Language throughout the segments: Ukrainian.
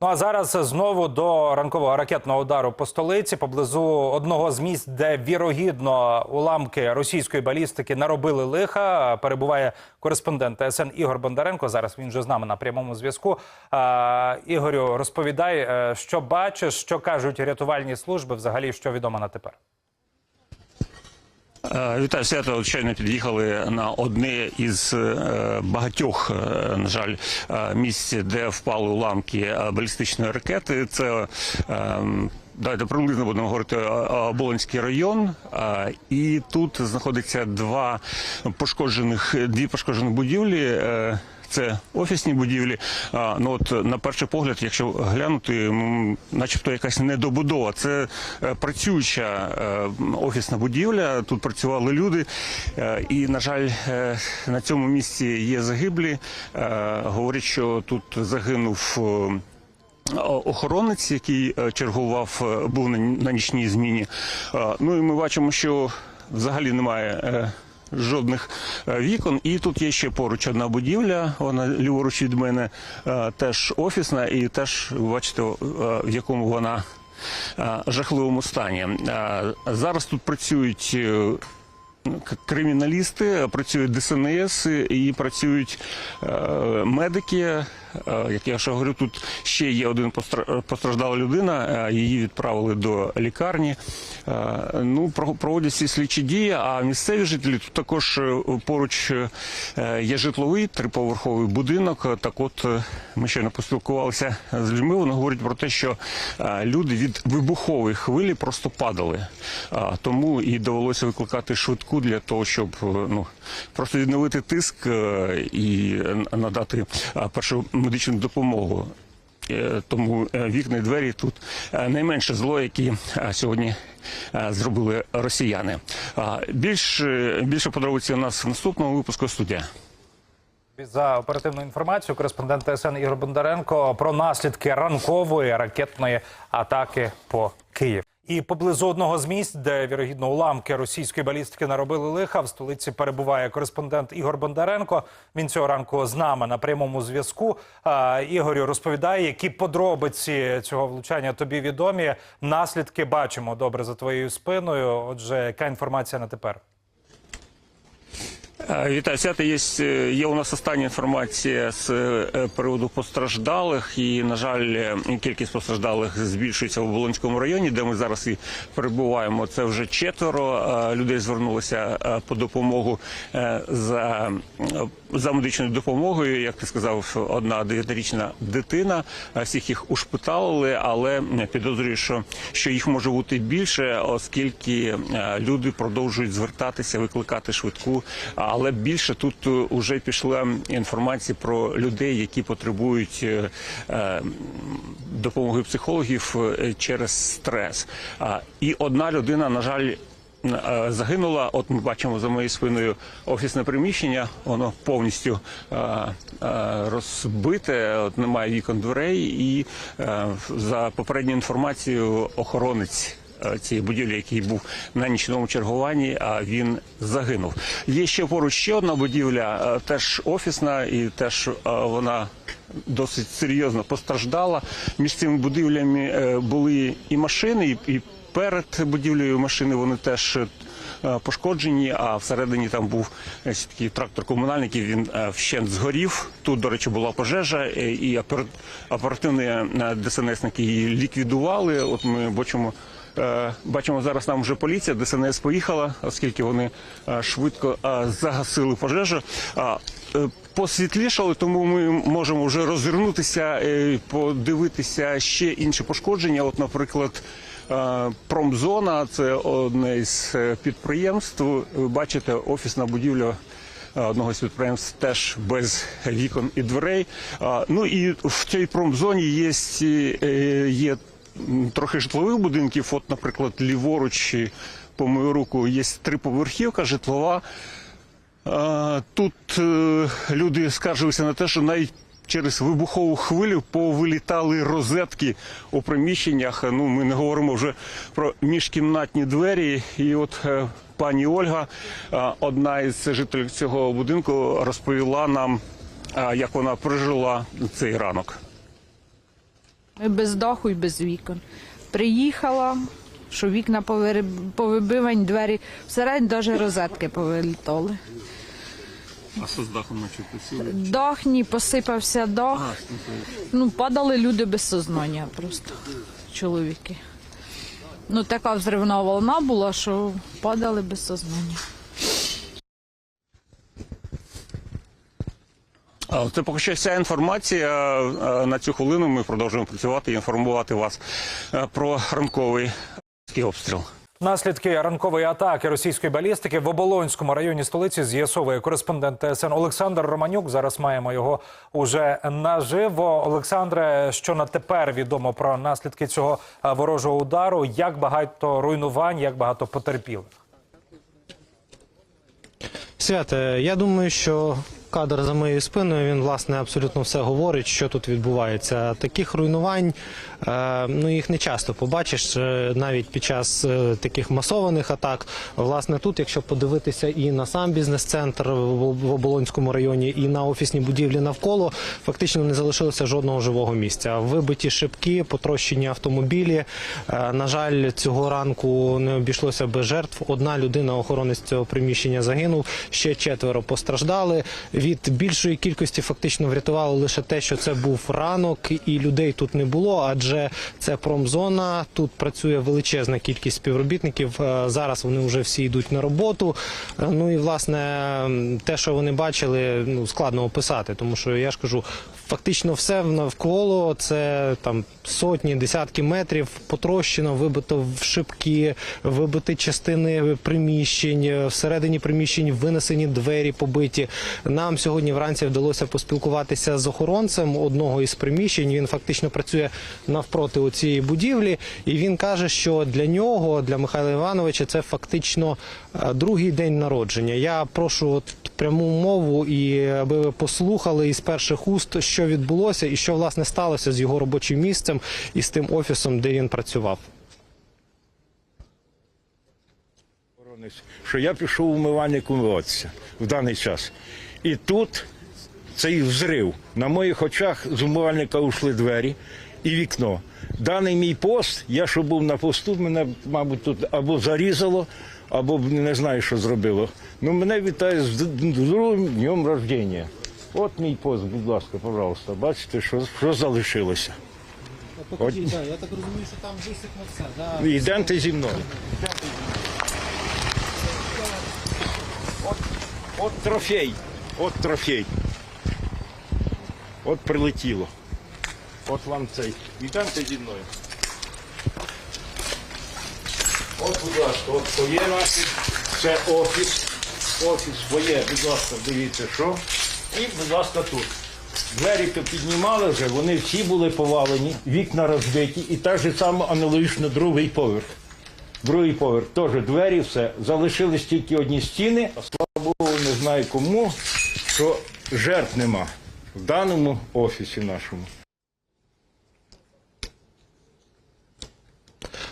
Ну а зараз знову до ранкового ракетного удару по столиці поблизу одного з місць, де вірогідно уламки російської балістики наробили лиха. Перебуває кореспондент ТСН Ігор Бондаренко. Зараз він вже з нами на прямому зв'язку. Ігорю, розповідай, е, що бачиш, що кажуть рятувальні служби, взагалі що відомо на тепер. Е, Вітаю свято. Щойно під'їхали на одне із е, багатьох, е, на жаль, місць, де впали уламки балістичної ракети. Це Давайте приблизно будемо говорити е, е, Болонський район, і тут знаходиться два пошкоджених дві пошкоджені будівлі. Це офісні будівлі. А, ну от на перший погляд, якщо глянути, начебто якась недобудова. Це е, працююча е, офісна будівля. Тут працювали люди, Е, і на жаль, на цьому місці є загиблі. Говорять, що тут загинув. Охоронець, який чергував, був на, нічній зміні. Ну і ми бачимо, що взагалі немає жодних е, вікон. І тут є ще поруч одна будівля, вона ліворуч від мене, е, теж офісна, і теж бачите, е, в якому вона жахливому стані. Зараз тут працюють. Криміналісти працюють ДСНС і працюють медики. Е, як я вже говорю, тут ще є один постра- постраждала людина. е, Її відправили до лікарні. Е, ну про- проводяться слідчі дії. А місцеві жителі тут також поруч є житловий триповерховий будинок. Так, от ми щойно поспілкувалися з людьми. Вони говорять про те, що люди від вибухової хвилі просто падали. Тому і довелося викликати швидку для того, щоб ну просто відновити тиск і надати першу медичну допомогу. Е, Тому е, вікна і двері тут е, найменше зло, які сьогодні зробили росіяни. Більш більше подробиці у нас в наступному випуску студія. За оперативну інформацію, кореспондент ТСН Ігор Бондаренко про наслідки ранкової ракетної атаки по Києву. І поблизу одного з місць, де вірогідно уламки російської балістики наробили лиха, в столиці перебуває кореспондент Ігор Бондаренко. Він цього ранку з нами на прямому зв'язку. Ігорю, розповідає, які подробиці цього влучання тобі відомі. Наслідки бачимо добре за твоєю спиною. Отже, яка інформація на тепер? Вітаю, свято. Є, е, є у нас остання інформація з е, приводу постраждалих, і на жаль, е, кількість постраждалих збільшується в Волонському районі, де ми зараз і перебуваємо. Це вже четверо людей звернулося е, по допомогу за, за медичною допомогою. Як ти сказав, одна дев'ятирічна дитина. Всіх їх ушпиталили, але підозрюю, що, що їх може бути більше, оскільки люди продовжують звертатися, викликати швидку. Але більше тут вже пішла інформація про людей, які потребують е, е, допомоги психологів е, через стрес. І одна людина, на жаль. е, Загинула, от ми бачимо за моєю спиною офісне приміщення, воно повністю е, е, розбите, от немає вікон дверей, і е, за попередньою інформацією, охоронець е, цієї будівлі, який був на нічному чергуванні, а він загинув. Є ще поруч ще одна будівля, е, теж офісна, і теж е, вона досить серйозно постраждала. Між цими будівлями е, були і машини, і, перед будівлею машини вони теж. е, Пошкоджені, а всередині там був е, такий трактор комунальників. Він е, вщент згорів. Тут, до речі, була пожежа, е, і оперативні е, ДСНСники її ліквідували. От ми бачимо, е, бачимо зараз. Там вже поліція, ДСНС поїхала, оскільки вони е, швидко е, загасили пожежу. Е, Посвітлішали, тому ми можемо вже розвернутися, подивитися ще інші пошкодження. От, наприклад, е, промзона це одне е, підприємств. Ви бачите, офісна будівля е, одного з підприємств теж без вікон і дверей. Ну і в цій промзоні є, е, є трохи житлових будинків. От, наприклад, ліворуч по мою руку є триповерхівка житлова. Тут е, люди скаржилися на те, що навіть через вибухову хвилю повилітали розетки у приміщеннях. Ну, ми не говоримо вже про міжкімнатні двері. І от е, пані Ольга, е, одна із жителів цього будинку, розповіла нам, як вона пережила цей ранок. Ми без даху і без вікон. Приїхала, що вікна повибивані, двері всередині навіть розетки повилітали. А що з дахом посіли? Дах ні, посипався дах. Ну, падали люди без сознання просто, чоловіки. Ну, така взривна волна була, що падали без сознання. Це поки що вся інформація. Е, На цю хвилину ми продовжуємо працювати і інформувати вас е, про ранковий обстріл. Наслідки ранкової атаки російської балістики в Оболонському районі столиці з'ясовує кореспондент ТСН Олександр Романюк. Зараз маємо його уже наживо. Олександре, що на тепер відомо про наслідки цього ворожого удару? Як багато руйнувань, як багато потерпілих? Святе, я думаю, що кадр за моєю спиною він власне абсолютно все говорить, що тут відбувається. Таких руйнувань ну їх не часто побачиш е, навіть під час е, таких масованих атак. Власне, тут, якщо подивитися і на сам бізнес-центр в Оболонському районі, і на офісні будівлі навколо, фактично не залишилося жодного живого місця. Вибиті шибки, потрощені автомобілі. Е, На жаль, цього ранку не обійшлося без жертв. Одна людина, охоронець цього приміщення, загинув. Ще четверо постраждали. Від більшої кількості фактично врятувало лише те, що це був ранок, і людей тут не було, адже це промзона. Тут працює величезна кількість співробітників. Е, Зараз вони вже всі йдуть на роботу. Е, Ну і власне те, що вони бачили, ну складно описати, тому що я ж кажу, фактично все навколо це там сотні, десятки метрів потрощено, вибито в шибки, вибиті частини приміщень, всередині приміщень винесені двері побиті. Нам сьогодні вранці вдалося поспілкуватися з охоронцем одного із приміщень. Він фактично працює навпроти у цієї будівлі, і він каже, що для нього, для Михайла Івановича, це фактично е, другий день народження. Я прошу от пряму мову і аби ви послухали із перших уст, що відбулося, і що власне сталося з його робочим місцем і з тим офісом, де він працював. що я пішов умивальник умиватися в даний час. І тут цей взрив. На моїх очах з умивальника ушли двері і вікно. Даний мій пост, я що був на посту, мене, мабуть, тут або зарізало, або не знаю, що зробило. Ну, мене вітає з другим днем рождення. От мій пост, будь ласка, пожалуйста. Бачите, що, що залишилося. Покажіть, да, я так розумію, що там висипно все. Да. Йдемте зі мною. От, от трофей. От трофей. От прилетіло. От вам цей. Йдемте зі мною. От, будь ласка, от своє наше. Це офіс. Офіс своє, будь ласка, дивіться, що. І, будь ласка, тут. Двері то піднімали вже, вони всі були повалені, вікна розбиті, і так же само аналогічно другий поверх. Другий поверх теж двері, все. Залишились тільки одні стіни, а слава Богу, не знаю кому, що жертв нема в даному офісі нашому.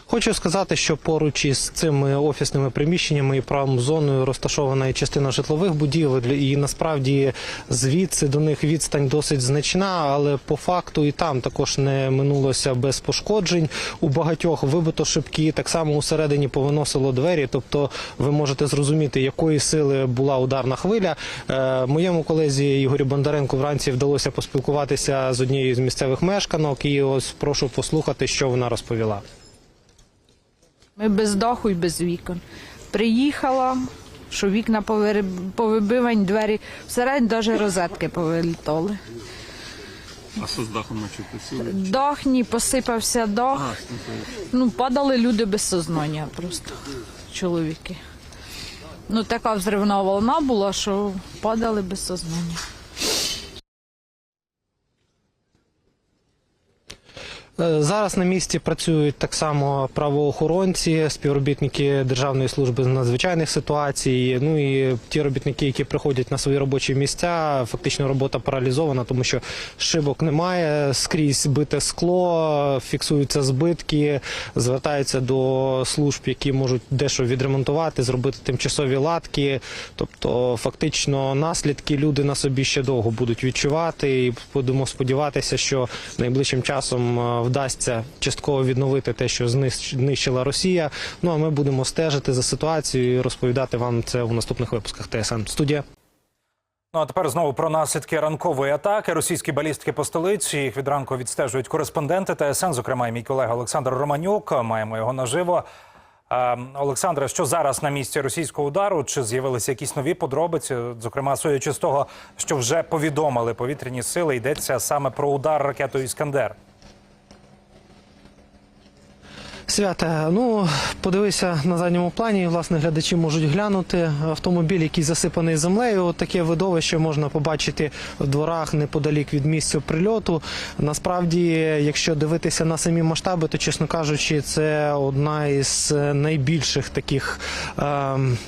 Хочу сказати, що поруч із цими офісними приміщеннями і промзоною розташована і частина житлових будівель, і насправді звідси до них відстань досить значна, але по факту і там також не минулося без пошкоджень. У багатьох вибито шибки, так само усередині повиносило двері. Тобто ви можете зрозуміти, якої сили була ударна хвиля. Е, моєму колезі Ігорю Бондаренку вранці вдалося поспілкуватися з однією з місцевих мешканок, і ось прошу послухати, що вона розповіла. Ми без даху і без вікон. Приїхала, що вікна повибивані, двері всередині навіть розетки повилітали. А що з дахом посіли? Дах ні, посипався дах. Ну, падали люди без сознання просто, чоловіки. Ну, така взривна волна була, що падали без сознання. Зараз на місці працюють так само правоохоронці, співробітники Державної служби з надзвичайних ситуацій. Ну і ті робітники, які приходять на свої робочі місця, фактично робота паралізована, тому що шибок немає, скрізь бите скло, фіксуються збитки, звертаються до служб, які можуть дещо відремонтувати, зробити тимчасові латки. Тобто, фактично, наслідки люди на собі ще довго будуть відчувати, і будемо сподіватися, що найближчим часом е, вдасться частково відновити те, що знищила Росія. Ну а ми будемо стежити за ситуацією і розповідати вам це у наступних випусках ТСН. Студія. Ну а тепер знову про наслідки ранкової атаки. Російські балістики по столиці їх від ранку відстежують кореспонденти ТСН, зокрема і мій колега Олександр Романюк. Маємо його наживо. Е, Олександре, що зараз на місці російського удару? Чи з'явилися якісь нові подробиці? Зокрема, судячи з того, що вже повідомили повітряні сили, йдеться саме про удар ракетою Іскандер. Свята, ну подивися на задньому плані. Власне, глядачі можуть глянути автомобіль, який засипаний землею. От таке видовище можна побачити в дворах неподалік від місця прильоту. Насправді, якщо дивитися на самі масштаби, то чесно кажучи, це одна із найбільших таких. ем,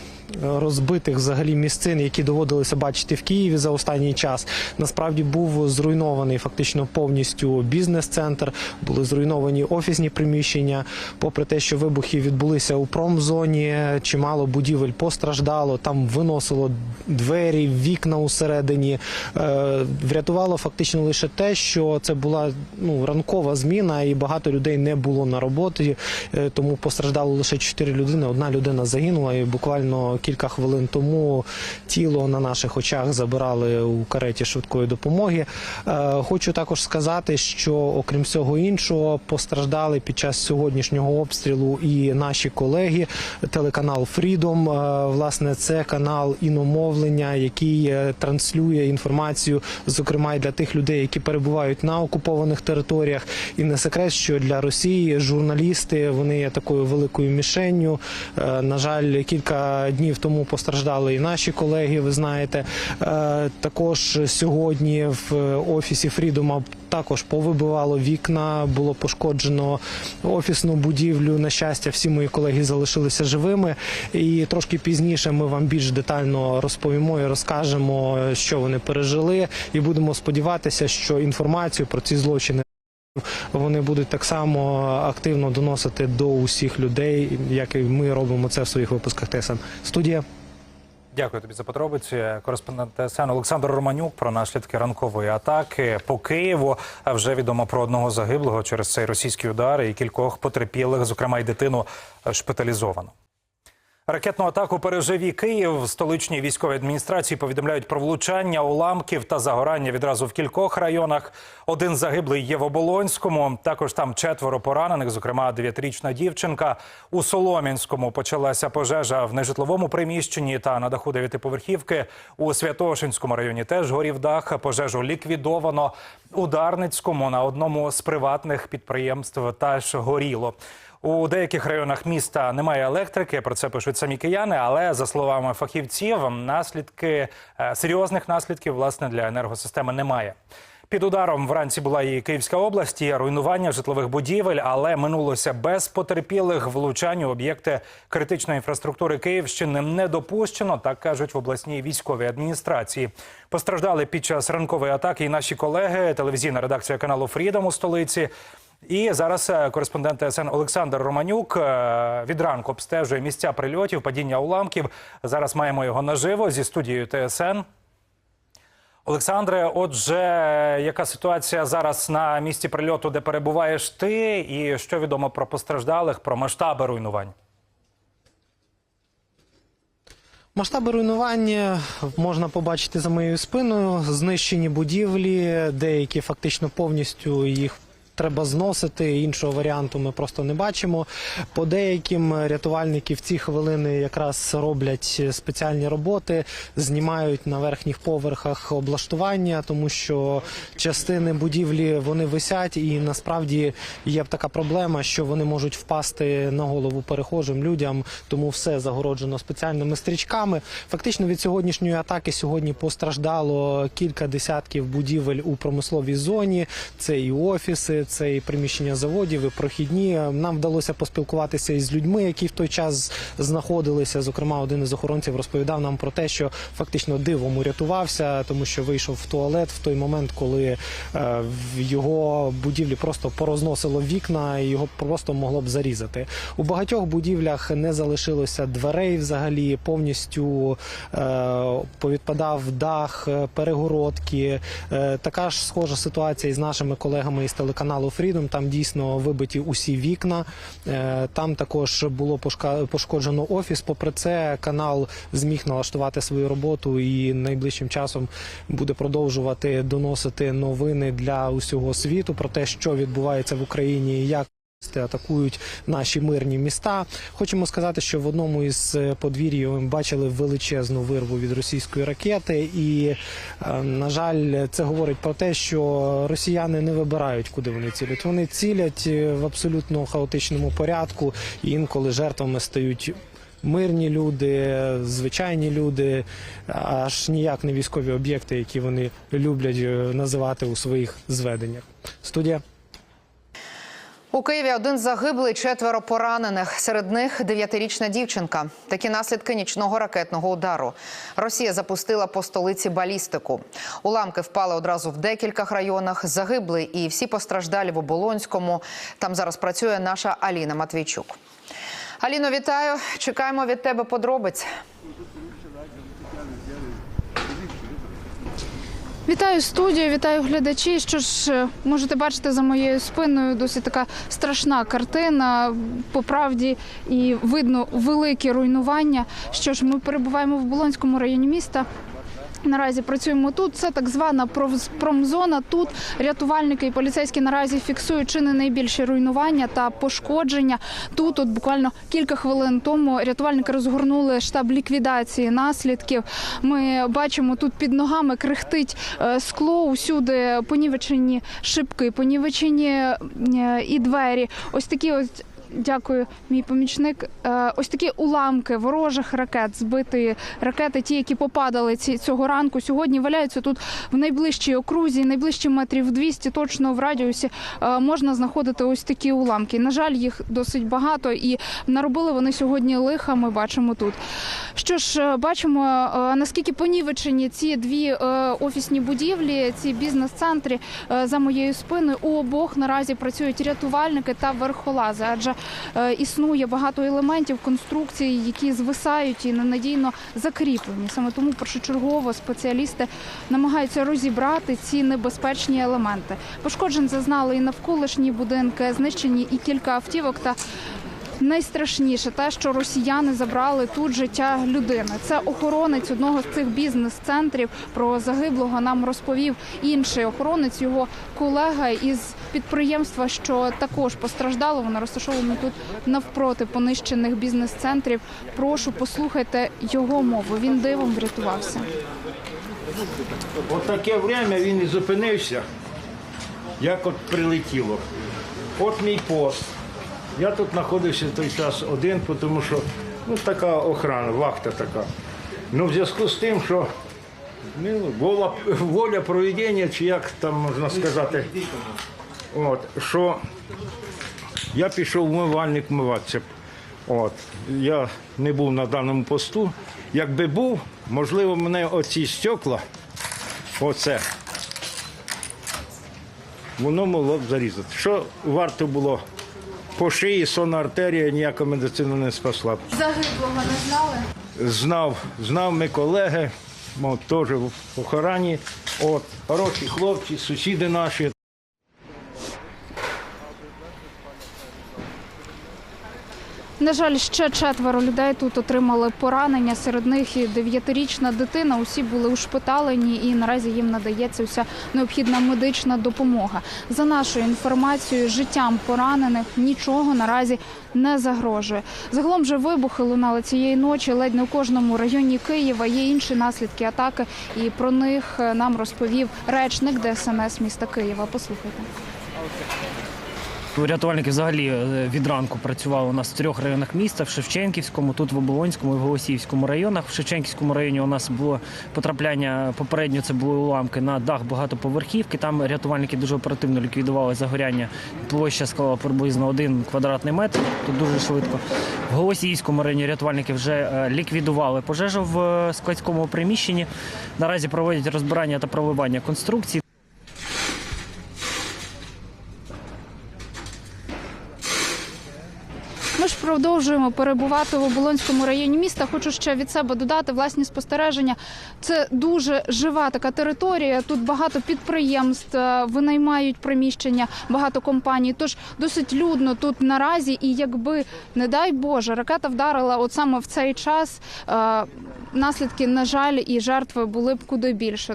Розбитих взагалі місцин, які доводилося бачити в Києві за останній час, насправді був зруйнований фактично повністю бізнес-центр, були зруйновані офісні приміщення. Попри те, що вибухи відбулися у промзоні, чимало будівель постраждало. Там виносило двері, вікна усередині. Е, Врятувало фактично лише те, що це була ну ранкова зміна, і багато людей не було на роботі. Е, Тому постраждало лише чотири людини. Одна людина загинула, і буквально кілька хвилин тому тіло на наших очах забирали у кареті швидкої допомоги. Е, Хочу також сказати, що окрім всього іншого, постраждали під час сьогоднішнього обстрілу і наші колеги. Телеканал Freedom, е, власне, це канал іномовлення, який е, транслює інформацію, зокрема і для тих людей, які перебувають на окупованих територіях. І не секрет, що для Росії журналісти вони є такою великою мішенню. На жаль, кілька днів тому постраждали і наші колеги. Ви знаєте, Е, також сьогодні в офісі Фрідома також повибивало вікна, було пошкоджено офісну будівлю. На щастя, всі мої колеги залишилися живими. І трошки пізніше ми вам більш детально розповімо і розкажемо, що вони пережили, і будемо сподіватися, що інформацію про ці злочини. Вони будуть так само активно доносити до усіх людей, як і ми робимо це в своїх випусках ТСН. Студія. Дякую тобі за подробиці. Кореспондент ТСН Олександр Романюк про наслідки ранкової атаки по Києву. А Вже відомо про одного загиблого через цей російський удар і кількох потерпілих, зокрема й дитину, шпиталізовано. Ракетну атаку пережив і Київ. Столичній військовій адміністрації повідомляють про влучання уламків та загорання відразу в кількох районах. Один загиблий є в Оболонському. Також там четверо поранених, зокрема дев'ятирічна дівчинка. У Солом'янському почалася пожежа в нежитловому приміщенні та на даху дев'ятиповерхівки. У Святошинському районі теж горів дах. Пожежу ліквідовано. У Дарницькому на одному з приватних підприємств теж горіло. У деяких районах міста немає електрики. Про це пишуть самі кияни. Але за словами фахівців, наслідки е, серйозних наслідків власне для енергосистеми немає. Під ударом вранці була і Київська область, і руйнування житлових будівель, але минулося без потерпілих влучань у об'єкти критичної інфраструктури Київщини не допущено, так кажуть в обласній військовій адміністрації. Постраждали під час ранкової атаки і наші колеги, телевізійна редакція каналу Фрідом у столиці. І зараз е, кореспондент ТСН Олександр Романюк е, від ранку обстежує місця прильотів, падіння уламків. Зараз маємо його наживо зі студією ТСН. Олександре, отже, яка ситуація зараз на місці прильоту, де перебуваєш ти, і що відомо про постраждалих, про масштаби руйнувань? Масштаби руйнування можна побачити за моєю спиною. Знищені будівлі, деякі фактично повністю їх. Треба зносити іншого варіанту. Ми просто не бачимо. По деяким рятувальники в ці хвилини якраз роблять спеціальні роботи, знімають на верхніх поверхах облаштування, тому що частини будівлі вони висять, і насправді є така проблема, що вони можуть впасти на голову перехожим людям, тому все загороджено спеціальними стрічками. Фактично від сьогоднішньої атаки сьогодні постраждало кілька десятків будівель у промисловій зоні. Це і офіси, це і приміщення заводів, і прохідні. Нам вдалося поспілкуватися із людьми, які в той час знаходилися. Зокрема, один із охоронців розповідав нам про те, що фактично дивом урятувався, тому що вийшов в туалет в той момент, коли е, в його будівлі просто порозносило вікна, і його просто могло б зарізати. У багатьох будівлях не залишилося дверей взагалі, повністю е, повідпадав дах, перегородки. Е, така ж схожа ситуація із нашими колегами із телеканалу каналу Freedom, Там дійсно вибиті усі вікна. Е, Там також було пошкоджено офіс. Попри це, канал зміг налаштувати свою роботу і найближчим часом буде продовжувати доносити новини для усього світу про те, що відбувається в Україні, як. Атакують наші мирні міста. Хочемо сказати, що в одному із е, подвір'їв ми бачили величезну вирву від російської ракети, і е, на жаль, це говорить про те, що росіяни не вибирають, куди вони цілять. Вони цілять е, в абсолютно хаотичному порядку, і інколи жертвами стають. Мирні люди, звичайні люди, аж ніяк не військові об'єкти, які вони люблять називати у своїх зведеннях. Студія. У Києві один загиблий, четверо поранених. Серед них дев'ятирічна дівчинка. Такі наслідки нічного ракетного удару. Росія запустила по столиці балістику. Уламки впали одразу в декількох районах. Загибли і всі постраждалі в Оболонському. Там зараз працює наша Аліна Матвійчук. Аліно, вітаю. Чекаємо від тебе подробиць. Вітаю студію, вітаю глядачі. Що ж е, можете бачити за моєю спиною досить така страшна картина. По правді і видно великі руйнування. Що ж, ми перебуваємо в Болонському районі міста. Наразі працюємо тут. Це так звана промзона. Тут рятувальники і поліцейські наразі фіксують чи не найбільші руйнування та пошкодження. Тут, от буквально кілька хвилин тому, рятувальники розгорнули штаб ліквідації наслідків. Ми бачимо тут під ногами крихтить е, скло. Усюди понівечені шибки, понівечені е, і двері. Ось такі ось. Дякую, мій помічник. Е, Ось такі уламки ворожих ракет, збитої ракети, ті, які попадали ці цього ранку. Сьогодні валяються тут в найближчій окрузі, найближчі метрів 200, точно в радіусі е, можна знаходити ось такі уламки. На жаль, їх досить багато, і наробили вони сьогодні лиха. Ми бачимо тут. Що ж, е, бачимо наскільки понівечені ці дві офісні будівлі, ці бізнес-центри за моєю спиною. У обох наразі працюють рятувальники та верхолази, адже існує багато елементів конструкції, які звисають і ненадійно закріплені. Саме тому першочергово спеціалісти намагаються розібрати ці небезпечні елементи. Пошкоджень зазнали і навколишні будинки, знищені і кілька автівок та Найстрашніше те, що росіяни забрали тут життя людини. Це охоронець одного з цих бізнес-центрів. Про загиблого нам розповів інший охоронець, його колега із підприємства, що також постраждало. Воно розташовано тут навпроти понищених бізнес-центрів. Прошу, послухайте його мову. Він дивом врятувався. От таке время він і зупинився, як от прилетіло. От мій пост. Я тут знаходився в той час один, тому що ну, така охрана, вахта така. Ну, в зв'язку з тим, що ну, воля, воля проведення, чи як там можна сказати, от, що я пішов в вмивальник вмиватися. От. Я не був на даному посту. Якби був, можливо, мене оці стекла, оце, воно могло б зарізати. Що варто було по шиї, сонна артерія ніяка медицина не спасла. Загиблого не знали. Знав, знав ми колеги, мов теж в охороні. От, хороші хлопці, сусіди наші. На жаль, ще четверо людей тут отримали поранення. Серед них і дев'ятирічна дитина. Усі були ушпиталені, і наразі їм надається вся необхідна медична допомога. За нашою інформацією, життям поранених нічого наразі не загрожує. Загалом же вибухи лунали цієї ночі. Ледь не у кожному районі Києва є інші наслідки атаки, і про них нам розповів речник ДСНС міста Києва. Послухайте. Рятувальники взагалі е, від ранку працювали у нас в трьох районах міста: в Шевченківському, тут в Оболонському і в Голосіївському районах. В Шевченківському районі у нас було потрапляння попередньо. Це були уламки на дах багатоповерхівки. Там рятувальники дуже оперативно ліквідували загоряння. Площа склала приблизно один квадратний метр. Тут дуже швидко. В Голосіївському районі рятувальники вже е, ліквідували пожежу в е, складському приміщенні. Наразі проводять розбирання та проливання конструкцій. Продовжуємо перебувати в оболонському районі міста. Хочу ще від себе додати власні спостереження. Це дуже жива така територія. Тут багато підприємств е, винаймають приміщення, багато компаній. Тож досить людно тут наразі. І якби не дай Боже, ракета вдарила от саме в цей час. е, Наслідки, на жаль, і жертви були б куди більше.